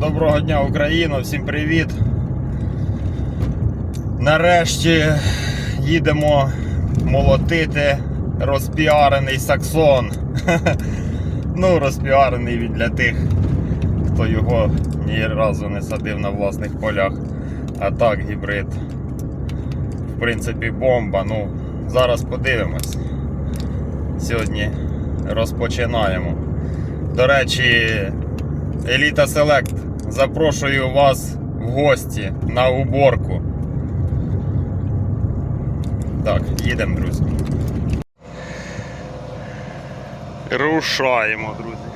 Доброго дня, Україна, всім привіт. Нарешті їдемо молотити розпіарений саксон. Ну, розпіарений він для тих, хто його ні разу не садив на власних полях. А так, гібрид. В принципі, бомба. Ну, зараз подивимось. Сьогодні розпочинаємо. До речі, Еліта Селект, запрошую вас в гості на уборку. Так, їдемо, друзі. Рушаємо, друзі.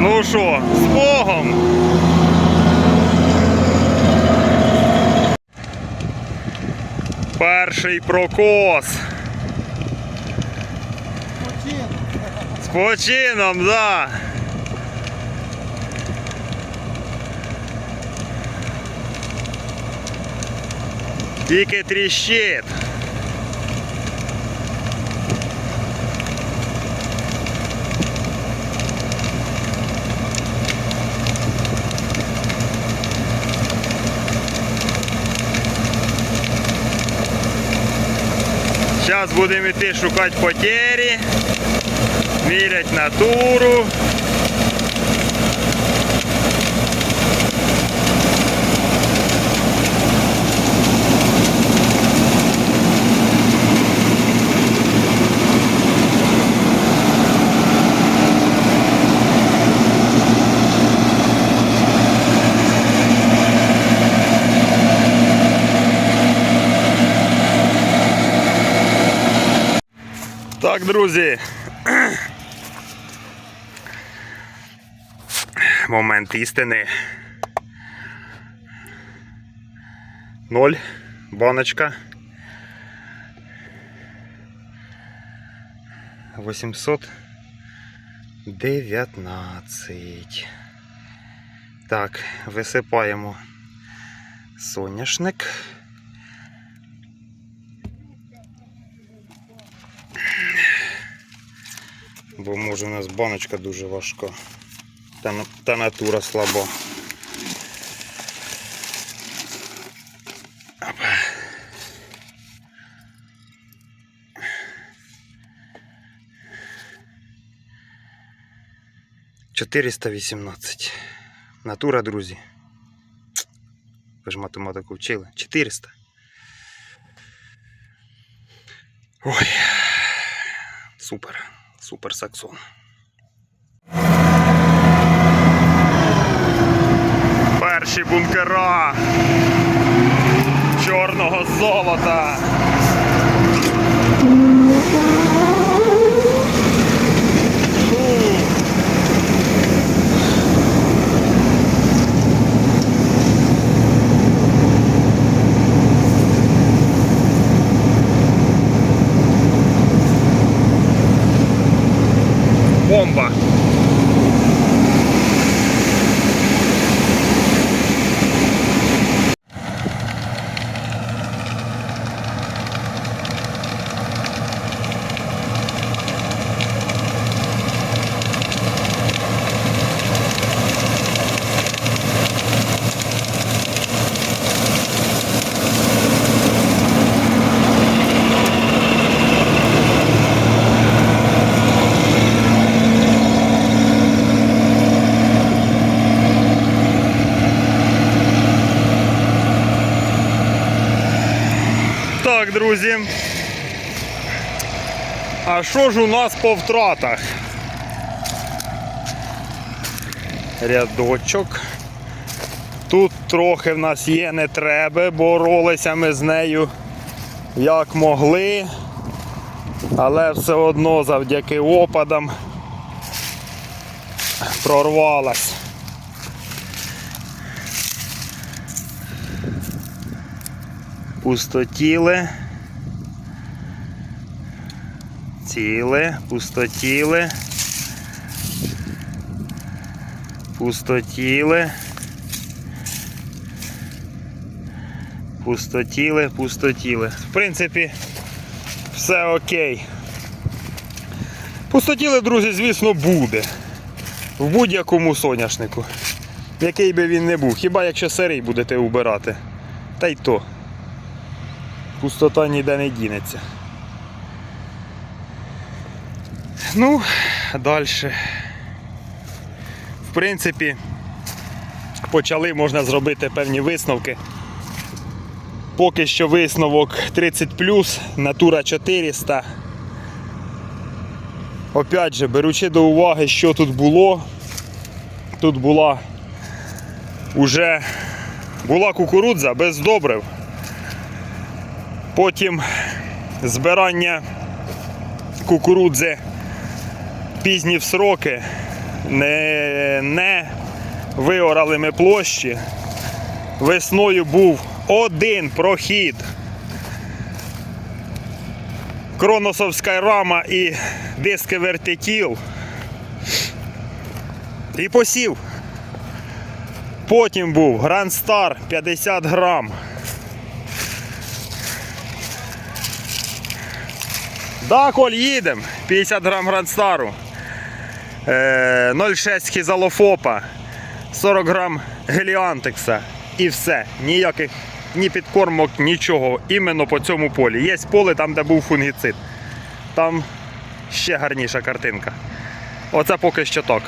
Ну що, з Богом? Перший прокос. З почином, да. Тільки тріщить. Зараз будемо йти шукати потері, мірять натуру. Так, друзі. Момент істини. Ноль. Баночка. 819. Так, висипаємо соняшник. Бо може у нас баночка дуже важка. Та, на- та натура слаба. Опа. Чотириста вісімнадцять. Натура, друзі. Ви ж математику вчили. 400. Ой. Супер. Супер саксон. Перші бункера чорного золота. Бомба. Так, друзі. А що ж у нас по втратах? Рядочок. Тут трохи в нас є не треба, боролися ми з нею як могли, але все одно завдяки опадам прорвалась. Пустотіле. Ціле, пустотіле. Пустотіли. Пустотіли, пустотіли. В принципі, все окей. Пустотіли, друзі, звісно, буде. В будь-якому соняшнику. Який би він не був. Хіба якщо сирий будете убирати. Та й то. Пустота ніде не дінеться. Ну, далі. В принципі, почали можна зробити певні висновки. Поки що висновок 30 натура 400. Опять же, беручи до уваги, що тут було, тут була уже була кукурудза без добрив. Потім збирання кукурудзи пізні в сроки, не, не виорали ми площі. Весною був один прохід. Кроносовська рама і диски вертикіл. І посів. Потім був Grand Star 50 грам. Да, Коль, їдемо. 50 грам Grand Star. Е, 0,6 хізалофопа. 40 грам геліантекса. І все. Ніяких ні підкормок, нічого. Іменно по цьому полі. Є поле там, де був фунгіцид. Там ще гарніша картинка. Оце поки що так.